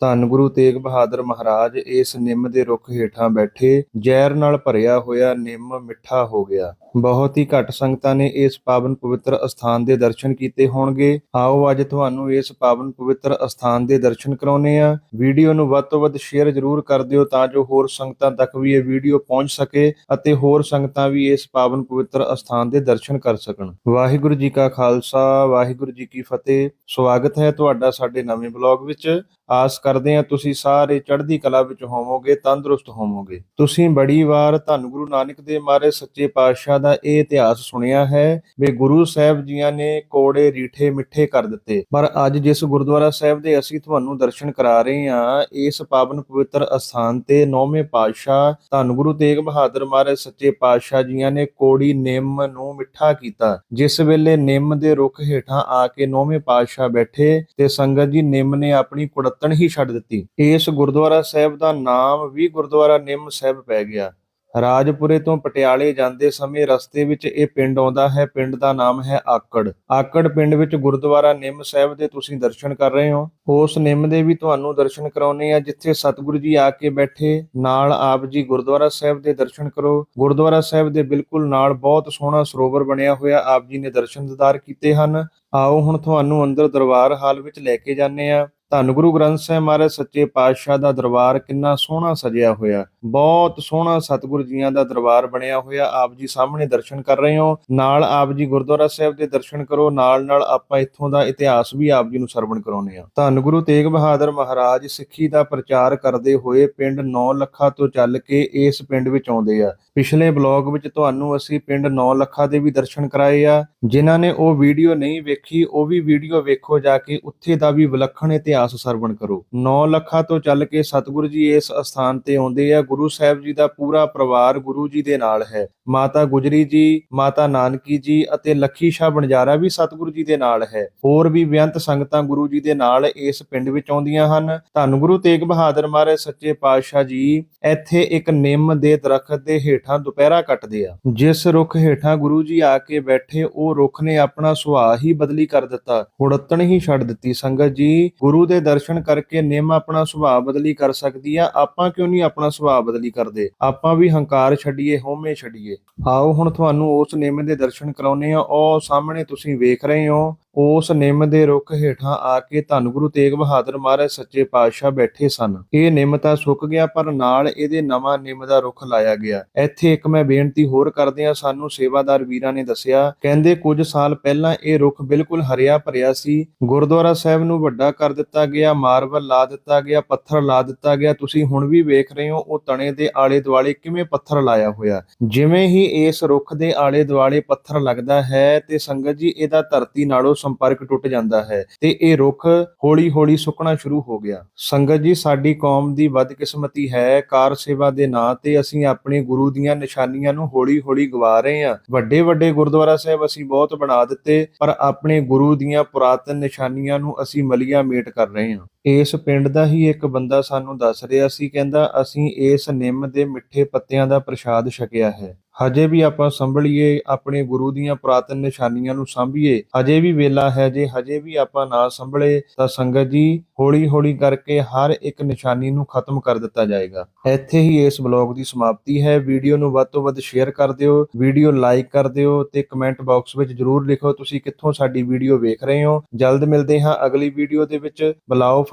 ਧੰਨ ਗੁਰੂ ਤੇਗ ਬਹਾਦਰ ਮਹਾਰਾਜ, ਇਸ ਨਿੰਮ ਦੇ ਰੁੱਖ ਹੇਠਾਂ ਬੈਠੇ, ਜ਼ਹਿਰ ਨਾਲ ਭਰਿਆ ਹੋਇਆ ਨਿੰਮ ਮਿੱਠਾ ਹੋ ਗਿਆ। ਬਹੁਤ ਹੀ ਘੱਟ ਸੰਗਤਾਂ ਨੇ ਇਸ ਪਾਵਨ ਪਵਿੱਤਰ ਅਸਥਾਨ ਦੇ ਦਰਸ਼ਨ ਕੀਤੇ ਹੋਣਗੇ। ਆਓ ਅੱਜ ਤੁਹਾਨੂੰ ਇਸ ਪਾਵਨ ਪਵਿੱਤਰ ਅਸਥਾਨ ਦੇ ਦਰਸ਼ਨ ਕਰਾਉਨੇ ਆ ਵੀਡੀਓ ਨੂੰ ਵੱਧ ਤੋਂ ਵੱਧ ਸ਼ੇਅਰ ਜ਼ਰੂਰ ਕਰ ਦਿਓ ਤਾਂ ਜੋ ਹੋਰ ਸੰਗਤਾਂ ਤੱਕ ਵੀ ਇਹ ਵੀਡੀਓ ਪਹੁੰਚ ਸਕੇ ਅਤੇ ਹੋਰ ਸੰਗਤਾਂ ਵੀ ਇਸ ਪਾਵਨ ਪਵਿੱਤਰ ਅਸਥਾਨ ਦੇ ਦਰਸ਼ਨ ਕਰ ਸਕਣ। ਵਾਹਿਗੁਰੂ ਜੀ ਕਾ ਖਾਲਸਾ, ਵਾਹਿਗੁਰੂ ਜੀ ਕੀ ਫਤਿਹ। ਸਵਾਗਤ ਹੈ ਤੁਹਾਡਾ ਸਾਡੇ ਨਵੇਂ ਬਲੌਗ ਵਿੱਚ। ਆਸ ਕਰਦੇ ਹਾਂ, ਤੁਸੀਂ ਸਾਰੇ ਚੜ੍ਹਦੀ ਕਲਾ ਵਿੱਚ ਹੋਵੋਗੇ, ਤੰਦਰੁਸਤ ਹੋਵੋਗੇ। ਤੁਸੀਂ ਬੜੀ ਵਾਰ ਧੰਨ ਗੁਰੂ ਨਾਨਕ ਦੇ ਮਾਰੇ ਸੱਚੇ ਪਾਤਸ਼ਾਹ ਦਾ ਇਹ ਇਤਿਹਾਸ ਸੁਣਿਆ ਹੈ ਵੀ ਗੁਰੂ ਸਾਹਿਬ ਜੀਆਂ ਨੇ ਕੋੜੇ, ਰੀਠੇ, ਮਿੱਠੇ ਕਰ ਦਿੱਤੇ। ਪਰ ਅੱਜ ਜਿਸ ਗੁਰਦੁਆਰਾ ਸਾਹਿਬ ਦੇ ਅਸੀਂ ਤੁਹਾਨੂੰ ਦਰਸ਼ਨ ਕਰਾ ਰਹੇ ਹਾਂ, ਇਸ ਪਾਵਨ ਪਵਿੱਤਰ ਅਸਥਾਨ ਤੇ ਨੌਵੇਂ ਪਾਤਸ਼ਾਹ ਧੰਨ ਗੁਰੂ ਤੇਗ ਬਹਾਦਰ ਮਹਾਰਾਜ ਸੱਚੇ ਪਾਤਸ਼ਾਹ ਜੀਆਂ ਨੇ ਕੋੜੀ, ਨਿੰਮ ਨੂੰ ਮਿੱਠਾ ਕੀਤਾ। ਜਿਸ ਵੇਲੇ ਨਿੰਮ ਦੇ ਰੁੱਖ ਹੇਠਾਂ ਆ ਕੇ ਨੌਵੇਂ ਪਾਤਸ਼ਾਹ ਬੈਠੇ ਤੇ ਸੰਗਤ ਜੀ ਨਿੰਮ ਨੇ ਆਪਣੀ ਕੁੜੱਤਣ ਹੀ ਛੱਡ ਦਿੱਤੀ। ਇਸ ਗੁਰਦੁਆਰਾ ਸਾਹਿਬ ਦਾ ਨਾਮ ਵੀ ਗੁਰਦੁਆਰਾ ਨਿੰਮ ਸਾਹਿਬ ਪੈ ਗਿਆ। ਰਾਜਪੁਰੇ ਤੋਂ ਪਟਿਆਲੇ ਜਾਂਦੇ ਸਮੇਂ ਰਸਤੇ ਵਿੱਚ ਇਹ ਪਿੰਡ ਆਉਂਦਾ ਹੈ। ਪਿੰਡ ਦਾ ਨਾਮ ਹੈ ਆਕੜ। ਆਕੜ ਪਿੰਡ ਵਿੱਚ ਗੁਰਦੁਆਰਾ ਨਿੰਮ ਸਾਹਿਬ ਦੇ ਤੁਸੀਂ ਦਰਸ਼ਨ ਕਰ ਰਹੇ ਹੋ। ਉਸ ਨਿੰਮ ਦੇ ਵੀ ਤੁਹਾਨੂੰ ਦਰਸ਼ਨ ਕਰਾਉਨੇ ਆ ਜਿੱਥੇ ਸਤਿਗੁਰੂ ਜੀ ਆ ਕੇ ਬੈਠੇ, ਨਾਲ ਆਪ ਜੀ ਗੁਰਦੁਆਰਾ ਸਾਹਿਬ ਦੇ ਦਰਸ਼ਨ ਕਰੋ। ਗੁਰਦੁਆਰਾ ਸਾਹਿਬ ਦੇ ਬਿਲਕੁਲ ਨਾਲ ਬਹੁਤ ਸੋਹਣਾ ਸਰੋਵਰ ਬਣਿਆ ਹੋਇਆ, ਆਪ ਜੀ ਨੇ ਦਰਸ਼ਨ ਦਿਦਾਰ ਕੀਤੇ ਹਨ। ਆਓ ਹੁਣ ਤੁਹਾਨੂੰ ਅੰਦਰ ਦਰਬਾਰ ਹਾਲ ਵਿੱਚ ਲੈ ਕੇ ਜਾਂਦੇ ਆ ਧੰਨ ਗੁਰੂ ਗ੍ਰੰਥ ਸਾਹਿਬ ਮਹਾਰਾਜ, ਸੱਚੇ ਪਾਤਸ਼ਾਹ ਦਾ ਦਰਬਾਰ ਕਿੰਨਾ ਸੋਹਣਾ ਸਜਿਆ ਹੋਇਆ। ਬਹੁਤ ਸੋਹਣਾ ਸਤਿਗੁਰ ਜੀਆਂ ਦਾ ਦਰਬਾਰ ਬਣਿਆ ਹੋਇਆ। ਆਪ ਜੀ ਸਾਹਮਣੇ ਦਰਸ਼ਨ ਕਰ ਰਹੇ ਹੋ। ਨਾਲ ਆਪ ਜੀ ਗੁਰਦੁਆਰਾ ਸਾਹਿਬ ਦੇ ਦਰਸ਼ਨ ਕਰੋ। ਨਾਲ ਨਾਲ ਆਪਾਂ ਇੱਥੋਂ ਦਾ ਇਤਿਹਾਸ ਵੀ ਆਪ ਜੀ ਨੂੰ ਸਰਵਣ ਕਰਾਉਨੇ ਆ ਧੰਨ ਗੁਰੂ ਤੇਗ ਬਹਾਦਰ ਮਹਾਰਾਜ ਸਿੱਖੀ ਦਾ ਪ੍ਰਚਾਰ ਕਰਦੇ ਹੋਏ ਪਿੰਡ 9 ਲੱਖਾਂ ਤੋਂ ਚੱਲ ਕੇ ਇਸ ਪਿੰਡ ਵਿੱਚ ਆਉਂਦੇ ਆ। ਪਿਛਲੇ ਬਲੌਗ ਵਿੱਚ ਤੁਹਾਨੂੰ ਅਸੀਂ ਪਿੰਡ 9 ਲੱਖਾਂ ਦੇ ਵੀ ਦਰਸ਼ਨ ਕਰਾਏ ਆ। ਜਿਨ੍ਹਾਂ ਨੇ ਉਹ ਵੀਡੀਓ ਨਹੀਂ ਵੇਖੀ, ਉਹ ਵੀ ਵੀਡੀਓ ਵੇਖੋ ਜਾ ਕੇ ਉੱਥੇ ਦਾ ਵੀ ਵਿਲੱਖਣ ਇਤਿਹਾਸ ਸਰਵਣ ਕਰੋ। 9 ਲੱਖਾਂ ਤੋਂ ਚੱਲ ਕੇ ਸਤਿਗੁਰੂ ਜੀ ਇਸ ਅਸਥਾਨ ਤੇ ਆਉਂਦੇ ਆ। ਗੁਰੂ ਸਾਹਿਬ ਜੀ ਦਾ ਪੂਰਾ ਪਰਿਵਾਰ ਗੁਰੂ ਜੀ ਦੇ ਨਾਲ ਹੈ। ਮਾਤਾ ਗੁਜਰੀ ਜੀ, ਮਾਤਾ ਨਾਨਕੀ ਜੀ ਅਤੇ ਲੱਖੀ ਸ਼ਾਹ ਬਣਜਾਰਾ ਵੀ ਸਤਿਗੁਰੂ ਜੀ ਦੇ ਨਾਲ ਹੈ। ਹੋਰ ਵੀ ਬੇਅੰਤ ਸੰਗਤਾਂ ਗੁਰੂ ਜੀ ਦੇ ਨਾਲ ਇਸ ਪਿੰਡ ਵਿੱਚ ਆਉਂਦੀਆਂ ਹਨ। ਧੰਨ ਗੁਰੂ ਤੇਗ ਬਹਾਦਰ ਮਹਾਰਾਜ ਸੱਚੇ ਪਾਤਸ਼ਾਹ ਜੀ, ਇੱਥੇ ਇੱਕ ਨਿੰਮ ਦੇ ਦਰਖਤ ਦੇ ਹੇਠਾਂ ਦੁਪਹਿਰਾ ਕੱਟਦੇ ਆ। ਜਿਸ ਰੁੱਖ ਹੇਠਾਂ ਗੁਰੂ ਜੀ ਆ ਕੇ ਬੈਠੇ, ਉਹ ਰੁੱਖ ਨੇ ਆਪਣਾ ਸੁਭਾਅ ਹੀ ਬਦਲੀ ਕਰ ਦਿੱਤਾ। ਹੁੜਤਣ ਹੀ ਛੱਡ ਦਿੱਤੀ ਸੰਗਤ ਜੀ। ਗੁਰੂ ਦੇ ਦਰਸ਼ਨ ਕਰਕੇ ਨਿੰਮ ਆਪਣਾ ਸੁਭਾਅ ਬਦਲੀ ਕਰ ਸਕਦੀ ਆ। ਆਪਾਂ ਕਿਉਂ ਨਹੀਂ ਆਪਣਾ ਸੁਭਾਅ ਬਦਲੀ ਕਰਦੇ? ਆਪਾਂ ਵੀ ਹੰਕਾਰ ਛੱਡੀਏ, ਹਉਮੈ ਛੱਡੀਏ। ਆਓ ਹੁਣ ਤੁਹਾਨੂੰ ਉਸ ਨਿੰਮ ਦੇ ਦਰਸ਼ਨ ਕਰਾਉਨੇ ਆ। ਉਹ ਸਾਹਮਣੇ ਤੁਸੀਂ ਵੇਖ ਰਹੇ ਹੋ। ਉਸ ਨਿੰਮ ਦੇ ਰੁੱਖ ਹੇਠਾਂ ਆ ਕੇ ਧੰਨ ਗੁਰੂ ਤੇਗ ਬਹਾਦਰ ਮਹਾਰਾਜ ਸੱਚੇ ਪਾਤਸ਼ਾਹ ਬੈਠੇ ਸਨ। ਇਹ ਨਿੰਮ ਤਾਂ ਸੁੱਕ ਗਿਆ, ਪਰ ਨਾਲ ਇਹਦੇ ਨਵਾਂ ਨਿੰਮ ਦਾ ਰੁੱਖ ਲਾਇਆ ਗਿਆ। ਇੱਥੇ ਇੱਕ ਮੈਂ ਬੇਨਤੀ ਹੋਰ ਕਰਦੇ ਆ ਸਾਨੂੰ ਸੇਵਾਦਾਰ ਵੀਰਾਂ ਨੇ ਦੱਸਿਆ, ਕਹਿੰਦੇ ਕੁਝ ਸਾਲ ਪਹਿਲਾਂ ਇਹ ਰੁੱਖ ਬਿਲਕੁਲ ਹਰਿਆ ਭਰਿਆ ਸੀ। ਗੁਰਦੁਆਰਾ ਸਾਹਿਬ ਨੂੰ ਵੱਡਾ ਕਰ ਦਿੱਤਾ ਗਿਆ, ਮਾਰਬਲ ਲਾ ਦਿੱਤਾ ਗਿਆ, ਪੱਥਰ ਲਾ ਦਿੱਤਾ ਗਿਆ। ਤੁਸੀਂ ਹੁਣ ਵੀ ਵੇਖ ਰਹੇ ਹੋ, ਉਹ ਤਣੇ ਦੇ ਆਲੇ ਦੁਆਲੇ ਕਿਵੇਂ ਪੱਥਰ ਲਾਇਆ ਹੋਇਆ। ਜਿਵੇਂ ਹੀ ਇਸ ਰੁੱਖ ਦੇ ਆਲੇ ਦੁਆਲੇ ਪੱਥਰ ਲੱਗਦਾ ਹੈ ਤੇ ਸੰਗਤ ਜੀ, ਇਹਦਾ ਧਰਤੀ ਨਾਲੋਂ ਸੰਪਰਕ ਟੁੱਟ ਜਾਂਦਾ ਹੈ ਤੇ ਇਹ ਰੁੱਖ ਹੌਲੀ-ਹੌਲੀ ਸੁੱਕਣਾ ਸ਼ੁਰੂ ਹੋ ਗਿਆ। ਸੰਗਤ ਜੀ, ਸਾਡੀ ਕੌਮ ਦੀ ਬਦਕਿਸਮਤੀ ਹੈ, ਕਾਰ ਸੇਵਾ ਦੇ ਨਾਂ ਤੇ ਅਸੀਂ ਆਪਣੇ ਗੁਰੂ ਦੀਆਂ ਨਿਸ਼ਾਨੀਆਂ ਨੂੰ ਹੌਲੀ-ਹੌਲੀ ਗਵਾ ਰਹੇ ਹਾਂ। ਵੱਡੇ ਵੱਡੇ ਗੁਰਦੁਆਰਾ ਸਾਹਿਬ ਅਸੀਂ ਬਹੁਤ ਬਣਾ ਦਿੱਤੇ, ਪਰ ਆਪਣੇ ਗੁਰੂ ਦੀਆਂ ਪੁਰਾਤਨ ਨਿਸ਼ਾਨੀਆਂ ਨੂੰ ਅਸੀਂ ਮਲੀਆ ਮੇਟ ਕਰ ਰਹੇ ਹਾਂ। ਇਸ ਪਿੰਡ ਦਾ ਹੀ ਇੱਕ ਬੰਦਾ ਸਾਨੂੰ ਦੱਸ ਰਿਹਾ ਸੀ, ਕਹਿੰਦਾ ਅਸੀਂ ਇਸ ਨਿੰਮ ਦੇ ਮਿੱਠੇ ਪੱਤਿਆਂ ਦਾ ਪ੍ਰਸ਼ਾਦ ਛਕਿਆ ਹੈ। ਹਜੇ ਵੀ ਆਪਾਂ ਸੰਭਲੀਏ, ਆਪਣੇ ਗੁਰੂ ਦੀਆਂ ਪੁਰਾਤਨ ਨਿਸ਼ਾਨੀਆਂ ਨੂੰ ਸੰਭੀਏ। ਹਜੇ ਵੀ ਵੇਲਾ ਹੈ, ਜੇ ਹਜੇ ਵੀ ਆਪਾਂ ਨਾ ਸੰਭਲੇ, ਤਾਂ ਸੰਗਤ ਜੀ ਹੌਲੀ ਹੌਲੀ ਕਰਕੇ ਹਰ ਇੱਕ ਨਿਸ਼ਾਨੀ ਨੂੰ ਖਤਮ ਕਰ ਦਿੱਤਾ ਜਾਏਗਾ। ਇੱਥੇ ਹੀ ਇਸ ਬਲੌਗ ਦੀ ਸਮਾਪਤੀ ਹੈ। ਵੀਡੀਓ ਨੂੰ ਵੱਧ ਤੋਂ ਵੱਧ ਸ਼ੇਅਰ ਕਰ ਦਿਓ, ਵੀਡੀਓ ਲਾਈਕ ਕਰ ਦਿਓ ਤੇ ਕਮੈਂਟ ਬਾਕਸ ਵਿੱਚ ਜਰੂਰ ਲਿਖੋ ਤੁਸੀਂ ਕਿੱਥੋਂ ਸਾਡੀ ਵੀਡੀਓ ਵੇਖ ਰਹੇ ਹੋ। ਜਲਦ ਮਿਲਦੇ ਹਾਂ ਅਗਲੀ ਵੀਡੀਓ ਦੇ ਵਿੱਚ। ਬੁਲਾਓ